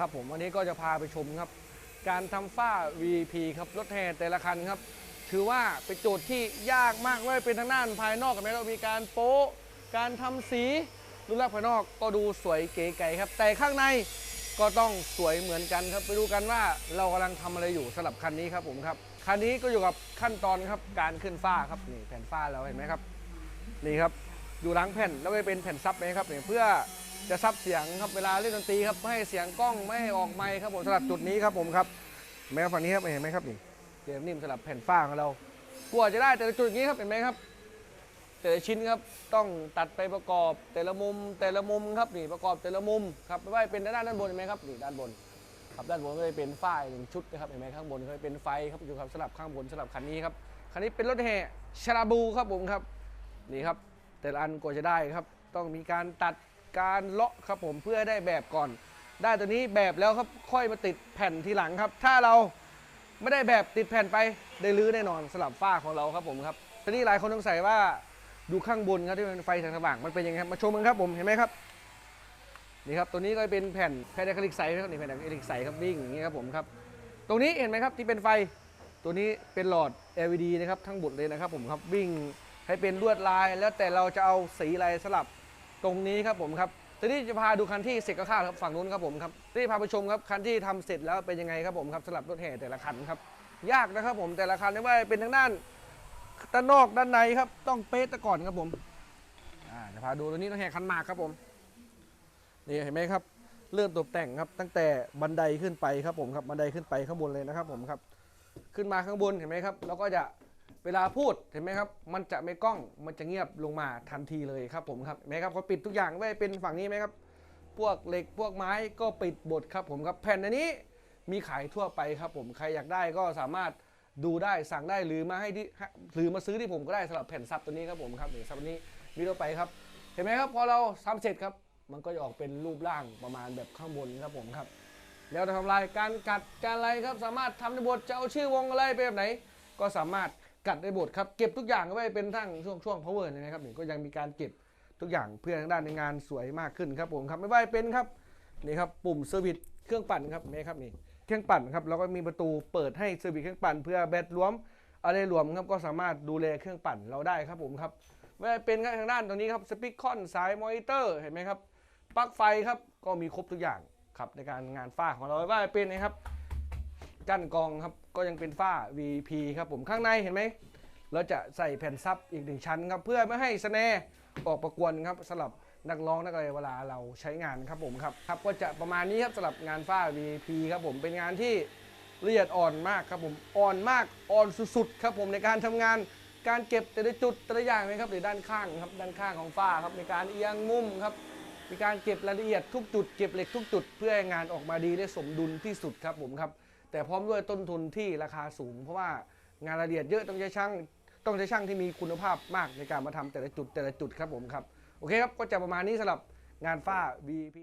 ครับผมวันนี้ก็จะพาไปชมครับ การทำฝ้า VP ครับรถแห่แต่ละคันครับ ถือว่าเป็นโจทย์ที่ยากมากไม่ว่าเป็นทางด้านภายนอกกับแม้เรามีการโป๊ะการทำสีรูปลักษณ์ภายนอกก็ดูสวยเก๋ไก๋ครับ แต่ข้างในก็ต้องสวยเหมือนกันครับไปดูกันว่าเรากำลังทำอะไรอยู่สำหรับคันนี้ครับผมครับคันนี้ก็อยู่กับขั้นตอนครับการขึ้นฝ้าครับนี่แผ่นฝ้าเราเห็นไหมครับนี่ครับอยู่หลังแผ่นแล้วก็เป็นแผ่นซับไหมครับเนี่ยเพื่อ จะซับเสียงครับเวลาเล่นดนตรีครับไม่ให้เสียงกล้องไม่ให้ออกไมค์ครับผมสำหรับจุดนี้ครับผมครับแม้ฝั่งนี้ครับเห็นไหมครับนี่เกมนิ่มสำหรับแผ่นฝ้าของเรากว่าจะได้แต่ละจุดนี้ครับเห็นไหมครับ แต่ละชิ้นครับต้องตัดไปประกอบแต่ละมุมแต่ละมุมครับนี่ประกอบแต่ละมุมครับไม่ว่าเป็นด้านด้านบนเห็นไหมครับนี่ด้านบนครับด้านบนก็จะเป็นฝ้ายหนึ่งชุดนะครับเห็นไหมข้างบนก็จะเป็นไฟครับอยู่ครับสลับข้างบนสลับคันนี้ครับคันนี้เป็นรถแห่ชาราบูครับผมครับนี่ครับ แต่ละอันกว่าจะได้ครับ ต้องมีการตัด การเลาะครับผมเพื่อได้แบบก่อน ได้ตัวนี้แบบแล้วครับค่อยมาติดแผ่นทีหลังครับ ถ้าเราไม่ได้แบบติดแผ่นไปได้รื้อแน่นอนสลับฝ้าของเราครับผมครับทีนี้หลายคนสงสัยว่าดูข้างบนครับที่เป็นไฟแสงสว่างมันเป็นยังไงครับมาชมกันครับผมเห็นไหมครับนี่ครับตัวนี้ก็เป็นแผ่นแผ่นอะคริลิกใสนะครับนี่แผ่นอะคริลิกใสครับวิ่งอย่างนี้ครับผมครับตรงนี้เห็นไหมครับที่เป็นไฟตัวนี้เป็นหลอด LED นะครับทั้งหมดเลยนะครับผมครับวิ่งให้เป็นลวดลายแล้วแต่เราจะเอาสีอะไรสลับ ตรงนี้ครับผมครับทีนี้จะพาดูคันที่เสร็จก็ข้าวครับฝั่งนู้นครับผมครับที่พาไปชมครับคันที่ทำเสร็จแล้วเป็นยังไงครับผมครับสำหรับรถแห่แต่ละคันครับ ยากนะครับผมแต่ละคันไม่ว่าเป็นทางด้านด้านนอกด้านในครับ ต้องเป๊ะต่ก่อนครับผมจะพาดูตัวนี้รถแห่คันหมากครับผมนี่เห็นไหมครับ เริ่มตกแต่งครับ ตั้งแต่บันไดขึ้นไปครับผมครับบันไดขึ้นไปข้างบนเลยนะครับผมครับ ขึ้นมาข้างบนเห็นไหมครับเราก็จะ เวลาพูดเห็นไหมครับ มันจะไม่กล้องมันจะเงียบลงมาทันทีเลยครับผมครับเห็นไหมครับเขาปิดทุกอย่างไว้เป็นฝั่งนี้ไหมครับ พวกเหล็กพวกไม้ก็ปิดบดครับผมครับแผ่นอันนี้มีขายทั่วไปครับผมใครอยากได้ก็สามารถดูได้สั่งได้หรือมาให้ที่หรือมาซื้อที่ผมก็ได้สำหรับแผ่นซับตัวนี้ครับผมครับนี่ซับนี้มีทั่วไปครับ เห็นไหมครับพอเราทำเสร็จครับ มันก็จะออกเป็นรูปร่างประมาณแบบข้างบนครับผมครับ แล้วจะทำลายการกัดการอะไรครับสามารถทำในบทจะเอาชื่อวงอะไรไปแบบไหน ก็สามารถ กัดในบทครับเก็บทุกอย่างไว้เป็นทั้งช่วงช่วง power นะครับนี่ก็ยังมีการเก็บทุกอย่างเพื่อทางด้านในงานสวยมากขึ้นครับผมครับไม่ว่าจะเป็นครับนี่ครับปุ่มเซอร์วิสเครื่องปั่นครับนี่ครับนี่เครื่องปั่นครับแล้วก็มีประตูเปิดให้เซอร์วิสเครื่องปั่นเพื่อแบตรวมอะไรรวมครับก็สามารถดูแลเครื่องปั่นเราได้ครับผมครับไม่ว่าจะเป็นทางด้านตรงนี้ครับสปีกคอนสายมอนิเตอร์เห็นไหมครับปลั๊กไฟครับก็มีครบทุกอย่างครับในการงานฝ้าของเราไม่ว่าจะเป็นนะครับกั้นกรองครับ ก็ยังเป็นฝ้า VP ครับผมข้างในเห็นไหมเราจะใส่แผ่นซับอีกหนึ่งชั้นครับเพื่อไม่ให้สแนออกประกวนครับสำหรับนักร้องนักอะไรเวลาเราใช้งานครับผมครับครับ ก็จะประมาณนี้ครับสำหรับงานฝ้า VP ครับผมเป็นงานที่ละเอียดอ่อนมากครับผมอ่อนมากอ่อนสุดๆครับผมในการทำงานการเก็บแต่ละจุดแต่ละอย่างนะครับหรือด้านข้างครับด้านข้างของฝ้าครับในการเอียงมุมครับมีการเก็บรายละเอียดทุกจุดเก็บเหล็กทุกจุด เพื่อให้งานออกมาดีและสมดุลที่สุดครับผมครับ แต่พร้อมด้วยต้นทุนที่ราคาสูง เพราะว่างานละเอียดเยอะต้องใช้ช่างต้องใช้ช่างที่มีคุณภาพมากในการมาทำแต่ละจุดแต่ละจุดครับผมครับโอเคครับก็จะประมาณนี้สำหรับงานฝ้า VP